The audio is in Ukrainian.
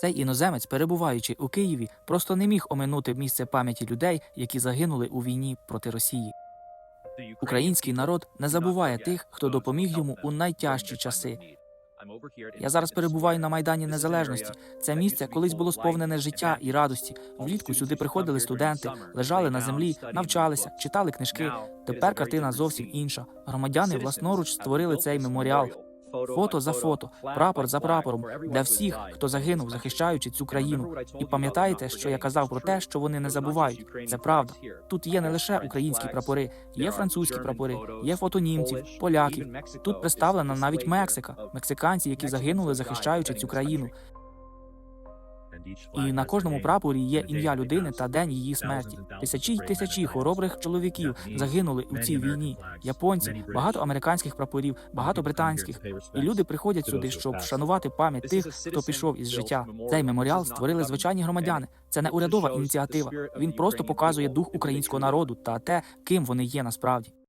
Цей іноземець, перебуваючи у Києві, просто не міг оминути місце пам'яті людей, які загинули у війні проти Росії. Український народ не забуває тих, хто допоміг йому у найтяжчі часи. Я зараз перебуваю на майдані Незалежності. Це місце колись було сповнене життя і радості. Влітку сюди приходили студенти, лежали на землі, навчалися, читали книжки. Тепер картина зовсім інша. Громадяни власноруч створили цей меморіал. Фото за фото, прапор за прапором для всіх, хто загинув, захищаючи цю країну. І пам'ятаєте, що я казав про те, що вони не забувають. Це правда. Тут є не лише українські прапори, є французькі прапори, є фото німців, поляків. Тут представлена навіть Мексика, мексиканці, які загинули, захищаючи цю країну. І на кожному прапорі є ім'я людини та день її смерті. Тисячі й тисячі хоробрих чоловіків загинули у цій війні. Японці, багато американських прапорів, багато британських. І люди приходять сюди, щоб вшанувати пам'ять тих, хто пішов із життя. Цей меморіал створили звичайні громадяни. Це не урядова ініціатива. Він просто показує дух українського народу та те, ким вони є насправді.